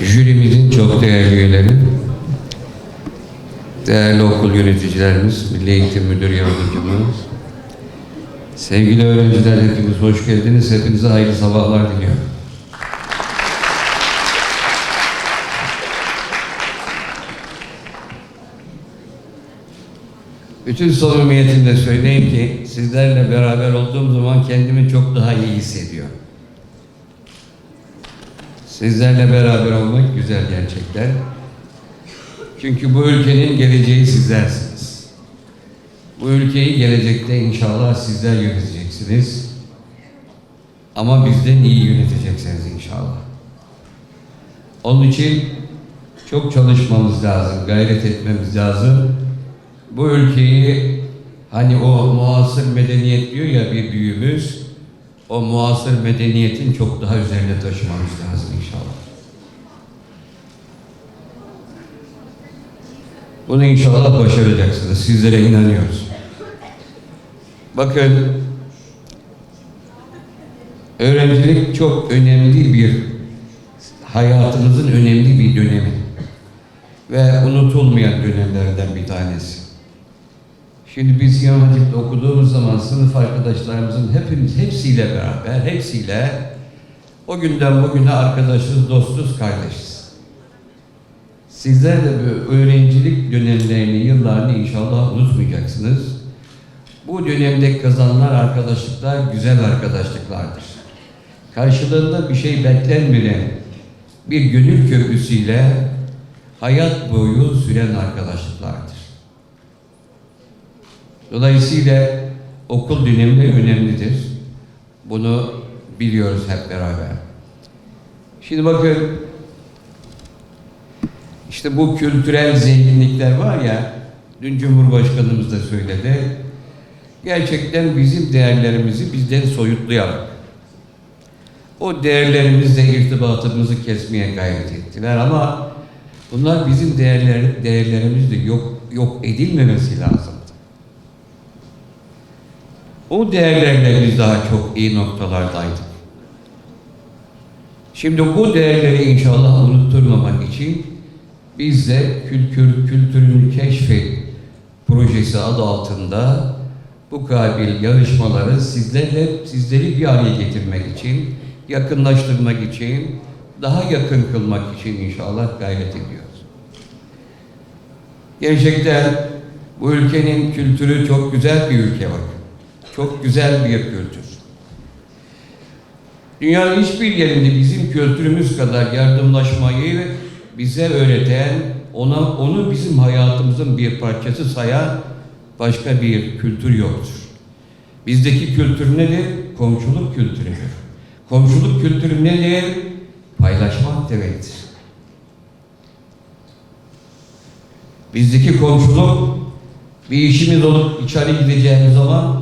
jürimizin çok değerli üyeleri, değerli okul yöneticilerimiz, Milli Eğitim Müdür Yardımcımız, sevgili öğrenciler hepiniz hoş geldiniz. Hepinize hayırlı sabahlar diliyorum. Bütün samimiyetimle söyleyeyim ki sizlerle beraber olduğum zaman kendimi çok daha iyi hissediyorum. Sizlerle beraber olmak güzel gerçekten. Çünkü bu ülkenin geleceği sizlersiniz. Bu ülkeyi gelecekte inşallah sizler yöneteceksiniz. Ama bizden iyi yöneteceksiniz inşallah. Onun için çok çalışmamız lazım, gayret etmemiz lazım. Bu ülkeyi hani o muasır medeniyet diyor ya bir büyüğümüz, o muasır medeniyetin çok daha üzerine taşımamız lazım inşallah. Bunu inşallah başaracaksınız. Sizlere inanıyoruz. Bakın, öğrencilik çok önemli bir hayatımızın önemli bir dönemi ve unutulmayan dönemlerden bir tanesi. Şimdi biz İmam Hatip'te okuduğumuz zaman sınıf arkadaşlarımızın hepimiz hepsiyle beraber, hepsiyle o günden bugüne arkadaşız, dostuz, kardeşiz. Sizler de bu öğrencilik dönemlerini, yıllarını inşallah unutmayacaksınız. Bu dönemde kazanılan arkadaşlıklar güzel arkadaşlıklardır. Karşılığında bir şey beklenmeyen bir gönül köprüsüyle hayat boyu süren arkadaşlıklardır. Dolayısıyla okul dönemi önemlidir. Bunu biliyoruz hep beraber. Şimdi bakın, işte bu kültürel zenginlikler var ya, dün Cumhurbaşkanımız da söyledi, gerçekten bizim değerlerimizi bizden soyutlayarak, o değerlerimizle irtibatımızı kesmeye gayret ettiler ama bunlar bizim değerler, değerlerimizde yok, yok edilmemesi lazım. O değerlerle biz daha çok iyi noktalardaydık. Şimdi bu değerleri inşallah unutturmamak için biz de kültür, kültürünü keşfet projesi adı altında bu kabil yarışmaları sizlerle sizleri bir araya getirmek için, yakınlaştırmak için, daha yakın kılmak için inşallah gayret ediyoruz. Gerçekten bu ülkenin kültürü çok güzel bir ülke var. Çok güzel bir kültür. Dünyanın hiçbir yerinde bizim kültürümüz kadar yardımlaşmayı bize öğreten, ona onu bizim hayatımızın bir parçası sayan başka bir kültür yoktur. Bizdeki kültür nedir? Komşuluk kültürüdür. Komşuluk kültürü nedir? Paylaşmak demektir. Bizdeki komşuluk bir işimiz olup içeri gideceğimiz zaman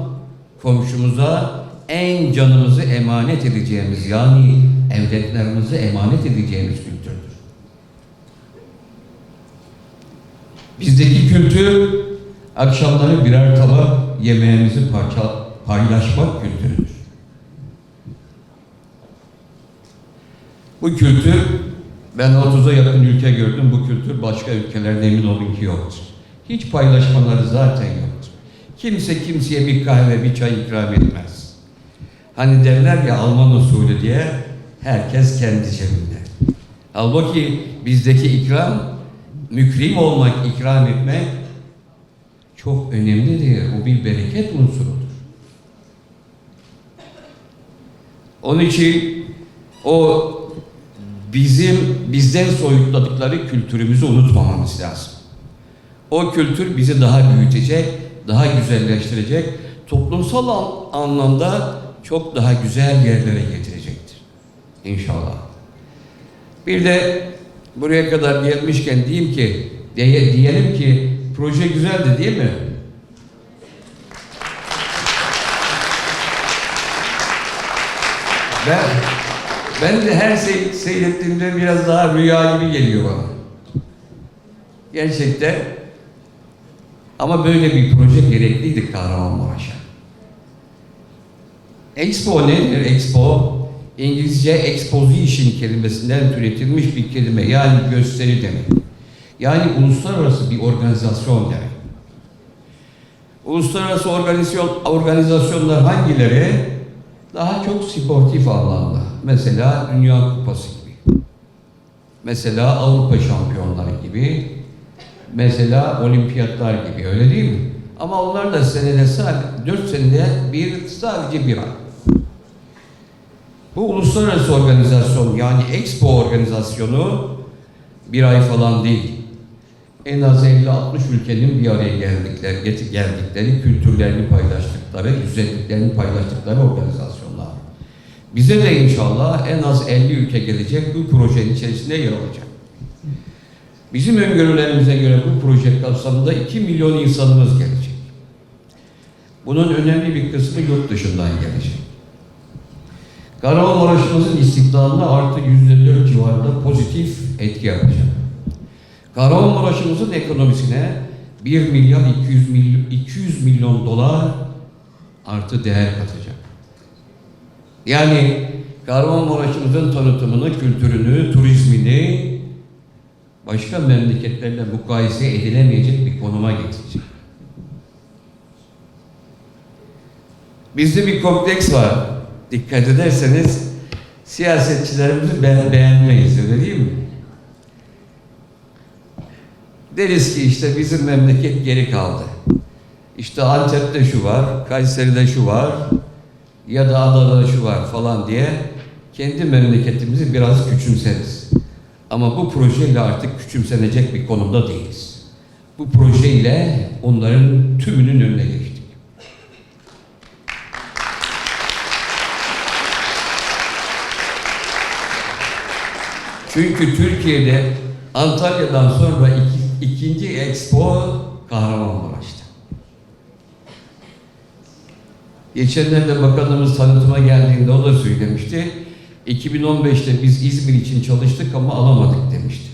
komşumuza en canımızı emanet edeceğimiz yani evletlerimizi emanet edeceğimiz kültürdür. Bizdeki kültür akşamları birer tabak yemeğimizi parça, paylaşmak kültürüdür. Bu kültür ben 30'a yakın ülke gördüm. Bu kültür başka ülkelerde emin olun ki yoktur. Hiç paylaşmaları zaten yoktur. Kimse kimseye bir kahve, bir çay ikram etmez. Hani derler ya Alman usulü diye herkes kendi cebinde. Halbuki bizdeki ikram, mükrim olmak, ikram etmek çok önemlidir. O bir bereket unsurudur. Onun için o bizim bizden soyutladıkları kültürümüzü unutmamamız lazım. O kültür bizi daha büyütecek, daha güzelleştirecek, toplumsal anlamda çok daha güzel yerlere getirecektir. İnşallah. Bir de buraya kadar gelmişken diyeyim ki, diye, diyelim ki proje güzeldi değil mi? Ben ben de her şey seyrettiğimde biraz daha rüya gibi geliyor bana. Gerçekten ama böyle bir proje gerekliydi Kahramanmaraş'a. Expo nedir? Expo İngilizce exposition kelimesinden türetilmiş bir kelime. Yani gösteri demek. Yani uluslararası bir organizasyon demek. Uluslararası organizasyon, organizasyonlar hangileri? Daha çok sportif anlamda. Mesela Dünya Kupası gibi. Mesela Avrupa Şampiyonları gibi. Mesela olimpiyatlar gibi öyle değil mi? Ama onlar da senede sadece, dört senede bir sadece bir ay. Bu uluslararası organizasyon yani Expo organizasyonu bir ay falan değil. En az 50-60 ülkenin bir araya geldikleri, geldikleri, kültürlerini paylaştıkları, güzelliklerini paylaştıkları organizasyonlar. Bize de inşallah en az 50 ülke gelecek bu projenin içerisinde yer alacak. Bizim öngörülerimize göre bu proje kapsamında 2 milyon insanımız gelecek. Bunun önemli bir kısmı yurt dışından gelecek. Kahramanmaraş'ımızın istihdamına artı %4 civarında pozitif etki yapacak. Kahramanmaraş'ımızın ekonomisine 1 milyar 200 milyon, 200 milyon dolar artı değer katacak. Yani Kahramanmaraş'ımızın tanıtımını, kültürünü, turizmini başka memleketlerle mukayese edilemeyecek bir konuma getirecek. Bizde bir kompleks var. Dikkat ederseniz siyasetçilerimizi be- beğenmeyiz öyle değil mi? Deriz ki işte bizim memleket geri kaldı. İşte Antep'te şu var, Kayseri'de şu var ya da Adana'da şu var falan diye kendi memleketimizi biraz küçümseriz. Ama bu projeyle artık küçümsenecek bir konumda değiliz. Bu projeyle onların tümünün önüne geçtik. Çünkü Türkiye'de Antalya'dan sonra iki- ikinci expo Kahramanmaraş'ta. Geçenlerde bakanımız tanıtıma geldiğinde o da söylemişti. 2015'te biz İzmir için çalıştık ama alamadık demişti.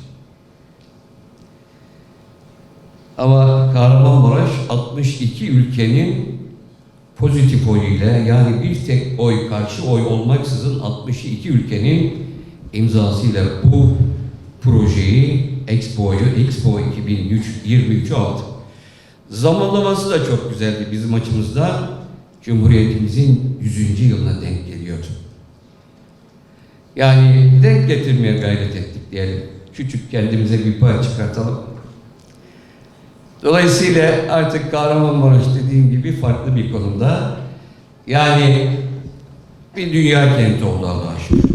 Ama Kahramanmaraş 62 ülkenin pozitif oyu ile yani bir tek oy karşı oy olmaksızın 62 ülkenin imzasıyla bu projeyi Expo'yu Expo 2023'ü aldı. Zamanlaması da çok güzeldi bizim açımızdan. Cumhuriyetimizin 100. yılına denk geliyordu. Yani denk getirmeye gayret ettik diyelim. Küçük kendimize bir pay çıkartalım. Dolayısıyla artık Kahramanmaraş dediğim gibi farklı bir konumda. Yani bir dünya kenti oldu Allah'a şükür.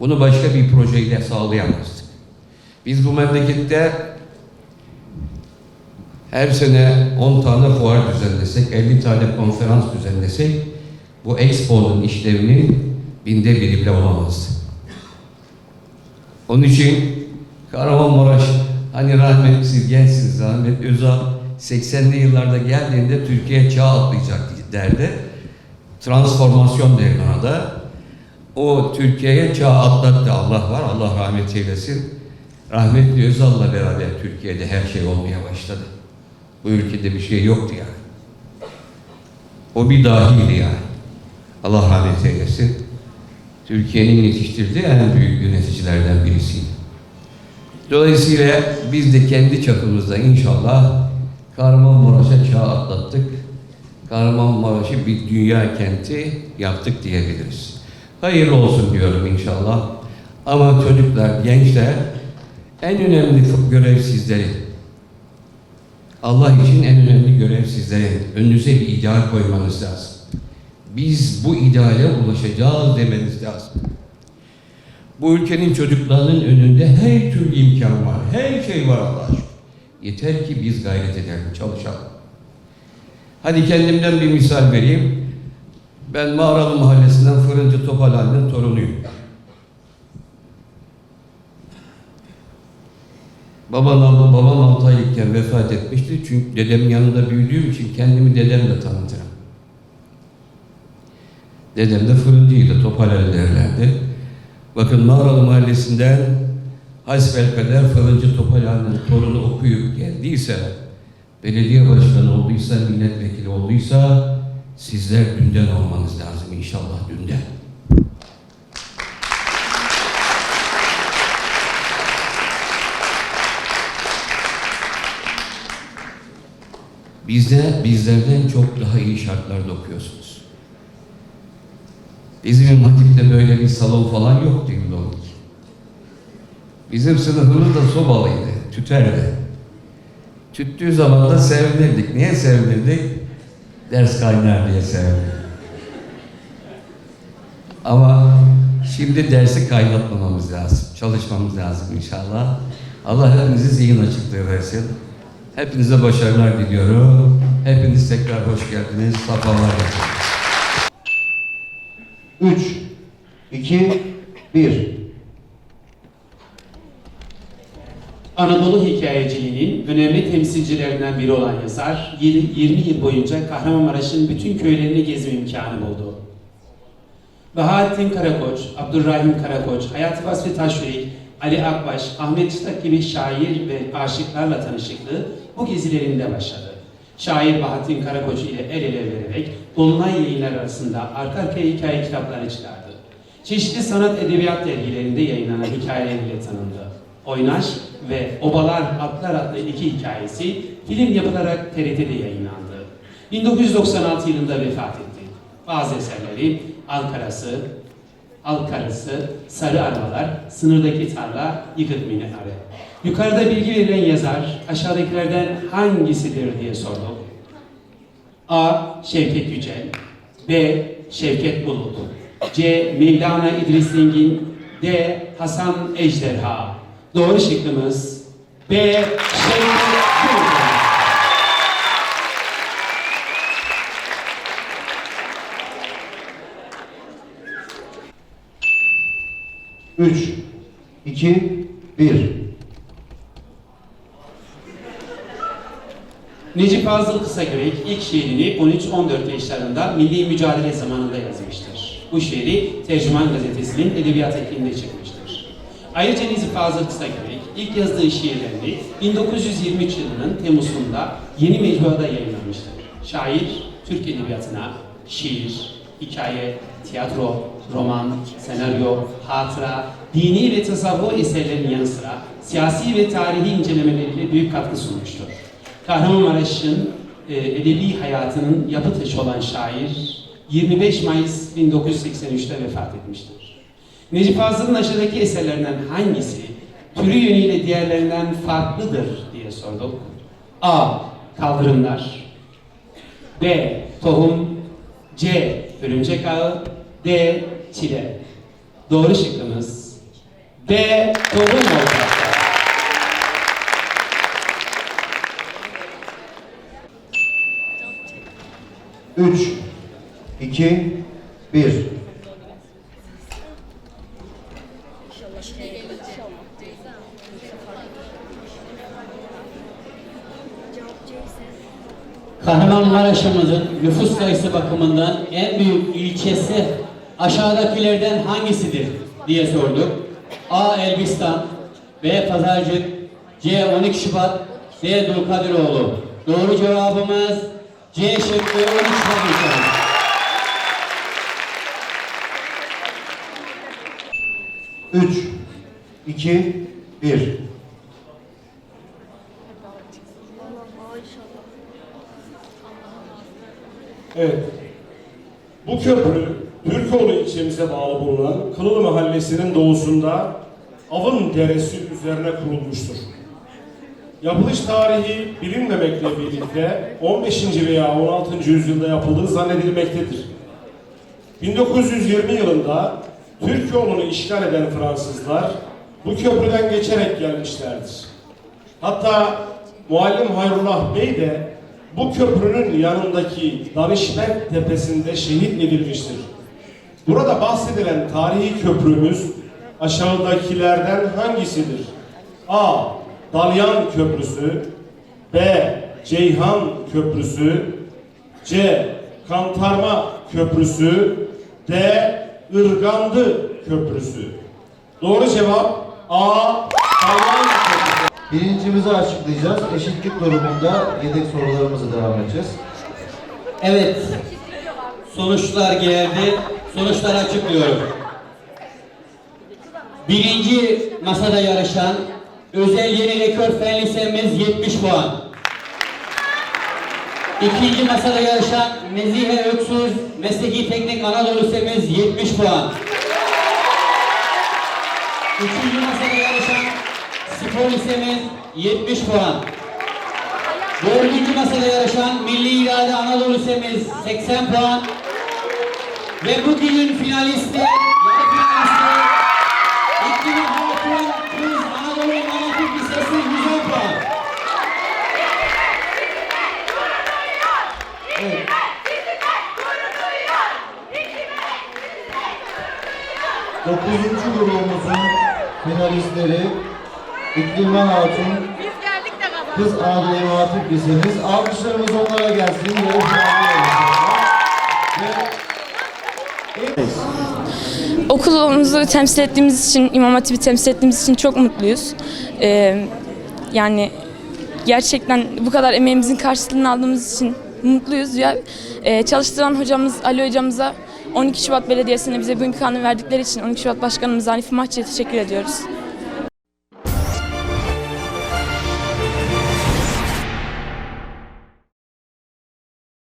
Bunu başka bir projeyle sağlayamazdık. Biz bu memlekette her sene 10 tane fuar düzenlesek, 50 tane konferans düzenlesek bu Expo'nun işlevinin binde biri bile olamazdı. Onun için Kahramanmaraş hani rahmetli siz gençsiniz rahmetli Özal 80'li yıllarda geldiğinde Türkiye çağ atlayacak derdi. Transformasyon ona da. O Türkiye'ye çağ atlattı Allah var Allah rahmet eylesin. Rahmetli Özal'la beraber Türkiye'de her şey olmaya başladı. Bu ülkede bir şey yoktu yani. O bir dahiydi yani. Allah rahmet eylesin. Türkiye'nin yetiştirdiği en büyük yöneticilerden birisiydi. Dolayısıyla biz de kendi çapımızda inşallah Kahramanmaraş'a çağ atlattık. Kahramanmaraş'ı bir dünya kenti yaptık diyebiliriz. Hayırlı olsun diyorum inşallah. Ama çocuklar, gençler en önemli görev sizlerin. Allah için en önemli görev sizlerin. Önünüze bir ideal koymanız lazım. Biz bu ideale ulaşacağız demeniz lazım. Bu ülkenin çocuklarının önünde her türlü imkan var. Her şey var Allah'a şükür. Yeter ki biz gayret edelim, çalışalım. Hadi kendimden bir misal vereyim. Ben Mağaralı Mahallesi'nden Fırıncı Topal Ali'nin torunuyum. Babam, babam 6 aylıkken vefat etmişti. Çünkü dedemin yanında büyüdüğüm için kendimi dedemle tanıtırım. Dedem de fırıncıydı, topalel derlerdi. Bakın Mağralı Mahallesi'nden hasbelkader fırıncı Topalhan'ın torunu okuyup geldiyse, belediye başkanı olduysa, milletvekili olduysa sizler dünden olmanız lazım inşallah dünden. Bizde, bizlerden çok daha iyi şartlarda okuyorsunuz. Bizim Hatip'te böyle bir salon falan yoktu İmam Bizim sınıfımız da sobalıydı, tüterdi. Tüttüğü zaman da sevinirdik. Niye sevinirdik? Ders kaynar diye sevinirdik. Ama şimdi dersi kaynatmamamız lazım. Çalışmamız lazım inşallah. Allah hepinize zihin açıklığı versin. Hepinize başarılar diliyorum. Hepiniz tekrar hoş geldiniz. Safalar getirdiniz. 3, 2, 1. Anadolu hikayeciliğinin önemli temsilcilerinden biri olan yazar, 20 yıl boyunca Kahramanmaraş'ın bütün köylerini gezme imkanı buldu. Bahattin Karakoç, Abdurrahim Karakoç, Hayati Vasfi Taşyürek, Ali Akbaş, Ahmet Çıtak gibi şair ve aşıklarla tanışıklığı bu gezilerinde başladı. Şair Bahattin Karakoç ile el ele vererek Dolunay yayınlar arasında arka arkaya hikaye kitapları çıkardı. Çeşitli sanat edebiyat dergilerinde yayınlanan hikayeleriyle tanındı. Oynaş ve Obalar Atlar adlı iki hikayesi film yapılarak TRT'de yayınlandı. 1996 yılında vefat etti. Bazı eserleri Ankara'sı, Alkarası, Sarı Arabalar, Sınırdaki Tarla, Yıkık Minare. Yukarıda bilgi verilen yazar aşağıdakilerden hangisidir diye sordu. A. Şevket Yücel B. Şevket Bulut C. Mevlana İdris Zengin D. Hasan Ejderha Doğru şıkkımız B. Şevket Bulut. Üç, iki, bir. Necip Fazıl Kısakürek ilk şiirini 13-14 yaşlarında milli mücadele zamanında yazmıştır. Bu şiiri Tercüman Gazetesi'nin edebiyat ekliğinde çıkmıştır. Ayrıca Necip Fazıl Kısakürek ilk yazdığı şiirlerini 1923 yılının Temmuz'unda yeni mecmuada yayınlamıştır. Şair, Türk edebiyatına şiir, hikaye, tiyatro, roman, senaryo, hatıra, dini ve tasavvuf eserlerinin yanı sıra siyasi ve tarihi incelemeleriyle büyük katkı sunmuştur. Kahramanmaraş'ın e, edebi hayatının yapı taşı olan şair 25 Mayıs 1983'te vefat etmiştir. Necip Fazıl'ın aşağıdaki eserlerinden hangisi türü yönüyle diğerlerinden farklıdır diye sorduk. A. Kaldırımlar B. Tohum C. Örümcek Ağı D. Çile Doğru şıkkımız B. Tohum olacak. 3, 2, 1. Kahramanmaraş'ımızın nüfus sayısı bakımından en büyük ilçesi aşağıdakilerden hangisidir diye sorduk. A. Elbistan B. Pazarcık C. 12 Şubat D. Dulkadiroğlu. Doğru cevabımız C şıkkı 13 Şubat. Üç, iki, bir. Evet. Bu köprü Türkoğlu ilçemize bağlı bulunan Kılılı Mahallesi'nin doğusunda Avın Deresi üzerine kurulmuştur. Yapılış tarihi bilinmemekle birlikte 15. veya 16. yüzyılda yapıldığı zannedilmektedir. 1920 yılında Türkoğlu'nu işgal eden Fransızlar bu köprüden geçerek gelmişlerdir. Hatta Muallim Hayrullah Bey de bu köprünün yanındaki Danişment Tepesi'nde şehit edilmiştir. Burada bahsedilen tarihi köprümüz aşağıdakilerden hangisidir? A. Dalyan Köprüsü B. Ceyhan Köprüsü C. Kantarma Köprüsü D. Irgandı Köprüsü Doğru cevap A. Dalyan Köprüsü Birincimizi açıklayacağız. Eşitlik durumunda yedek sorularımızı devam edeceğiz. Evet. Sonuçlar geldi. Sonuçları açıklıyorum. Birinci masada yarışan özel yeni rekor fen lisemiz 70 puan. İkinci masada yarışan Mezihe Öksüz Mesleki Teknik Anadolu Lisemiz 70 puan. Üçüncü masada yarışan Spor Lisemiz 70 puan. Dördüncü masada yarışan Milli İrade Anadolu Lisemiz 80 puan. Ve bugünün finalisti 9. grubumuzun finalistleri İkliman Hatun, Biz geldik de galiba. Kız Adile Hatip Lisemiz. Alkışlarımız onlara gelsin. Ve... Okulumuzu temsil ettiğimiz için, İmam Hatip'i temsil ettiğimiz için çok mutluyuz. Ee, yani gerçekten bu kadar emeğimizin karşılığını aldığımız için mutluyuz. Ya, ee, çalıştıran hocamız Ali hocamıza 12 Şubat Belediyesi'ne bize bu imkanı verdikleri için 12 Şubat Başkanımız Arif Mahçı'ya teşekkür ediyoruz.